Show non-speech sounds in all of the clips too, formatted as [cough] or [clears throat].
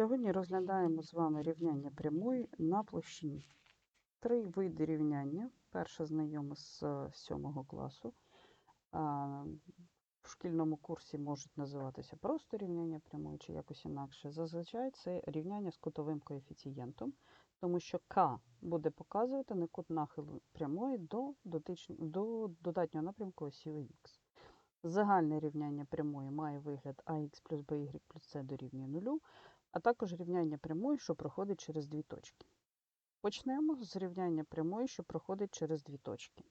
Сьогодні розглядаємо з вами рівняння прямої на площині. Три види рівняння. Перше знайоме з 7 класу. В шкільному курсі можуть називатися просто рівняння прямої чи якось інакше. Зазвичай це рівняння з кутовим коефіцієнтом, тому що К буде показувати на кут нахилу прямої до, до додатнього напрямку осі Х. Загальне рівняння прямої має вигляд ax плюс by плюс c дорівнює нулю, а також рівняння прямої, що проходить через дві точки. Почнемо з рівняння прямої, що проходить через дві точки.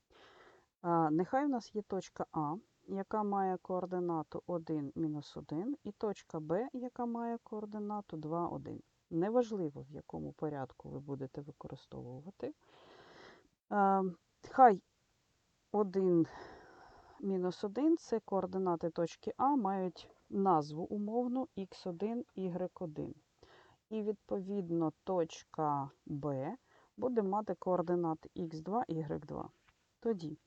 Нехай у нас є точка А, яка має координату 1 мінус 1, і точка Б, яка має координату 2, 1. Неважливо, в якому порядку ви будете використовувати. Хай 1 мінус 1 це координати точки А мають назву умовну x1, y1. І відповідно точка Б буде мати координати x2, y2. Тоді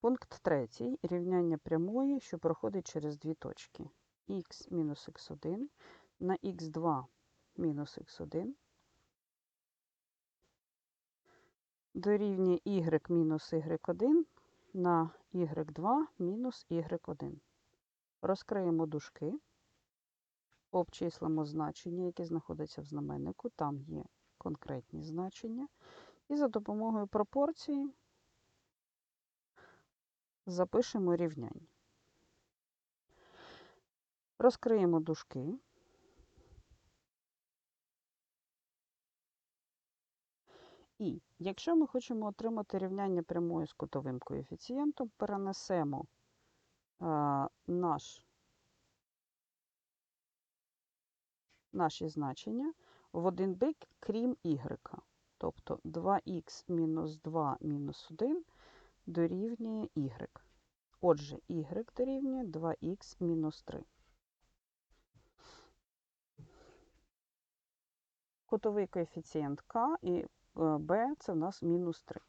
пункт 3. Рівняння прямої, що проходить через дві точки. x мінус x1 на x2 мінус x1 дорівнює y мінус y1 на y2 мінус y1. Розкриємо дужки, обчислимо значення, які знаходяться в знаменнику, там є конкретні значення. І за допомогою пропорції запишемо рівняння. Розкриємо дужки. І якщо ми хочемо отримати рівняння прямої з кутовим коефіцієнтом, перенесемо а, наш, наші значення в один бік, крім y. Тобто 2х мінус 2 мінус 1 дорівнює y. Отже, y дорівнює 2х мінус 3. Кутовий коефіцієнт k і b це в нас мінус 3.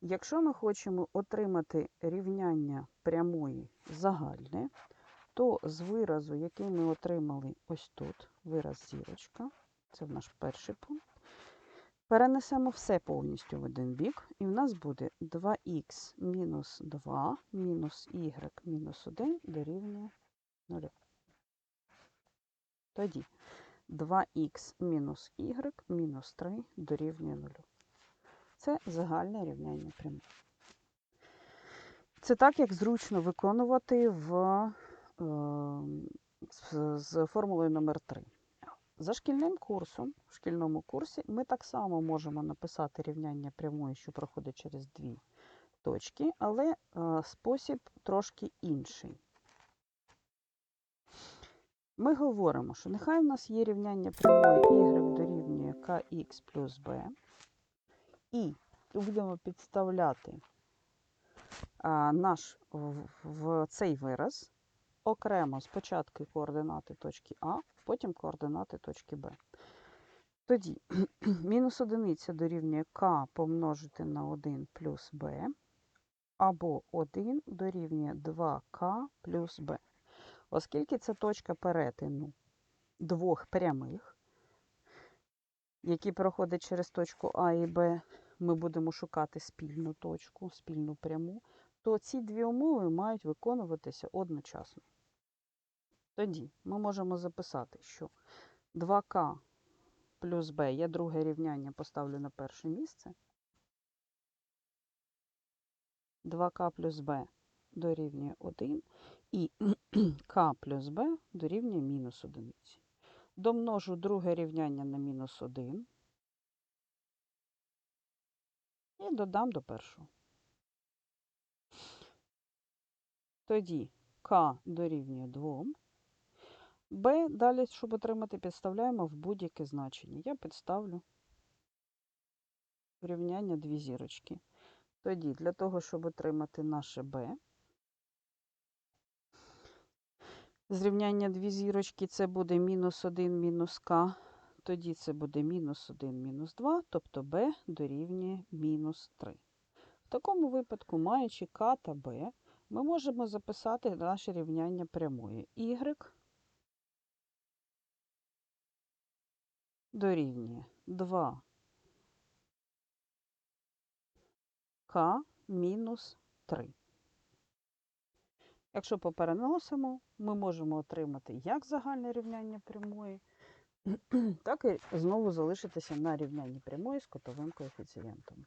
Якщо ми хочемо отримати рівняння прямої загальне, то з виразу, який ми отримали ось тут, вираз зірочка, це в наш перший пункт, перенесемо все повністю в один бік, і в нас буде 2х мінус 2 мінус y мінус 1 дорівнює 0. Тоді 2х мінус y мінус 3 дорівнює 0. Це загальне рівняння прямої. Це так, як зручно виконувати в, е, з, з формулою номер 3 За шкільним курсом, в шкільному курсі, ми так само можемо написати рівняння прямої, що проходить через дві точки, але е, спосіб трошки інший. Ми говоримо, що нехай у нас є рівняння прямої y дорівнює kx плюс b, і будемо підставляти а, наш в, в цей вираз окремо спочатку координати точки А, потім координати точки Б. Тоді [clears throat] мінус одиниця дорівнює k помножити на 1 плюс b, або 1 дорівнює 2k плюс b. Оскільки це точка перетину двох прямих, які проходять через точку А і Б, ми будемо шукати спільну точку, спільну пряму, то ці дві умови мають виконуватися одночасно. Тоді ми можемо записати, що 2К плюс Б, я друге рівняння поставлю на перше місце. 2К плюс Б дорівнює 1, і [clears throat] К плюс Б дорівнює мінус 1. Домножу друге рівняння на мінус 1 і додам до першого. Тоді К дорівнює 2. Б далі, щоб отримати, підставляємо в будь-яке значення. Я підставлю рівняння дві зірочки. Тоді, для того, щоб отримати наше Б, Зрівняння дві зірочки це буде мінус 1 мінус k, тоді це буде мінус 1 мінус 2, тобто b дорівнює мінус 3. В такому випадку, маючи k та b, ми можемо записати наше рівняння прямої Y дорівнює 2k. мінус 3. Якщо попереносимо, ми можемо отримати як загальне рівняння прямої, [clears throat] так і знову залишитися на рівнянні прямої з котовим коефіцієнтом.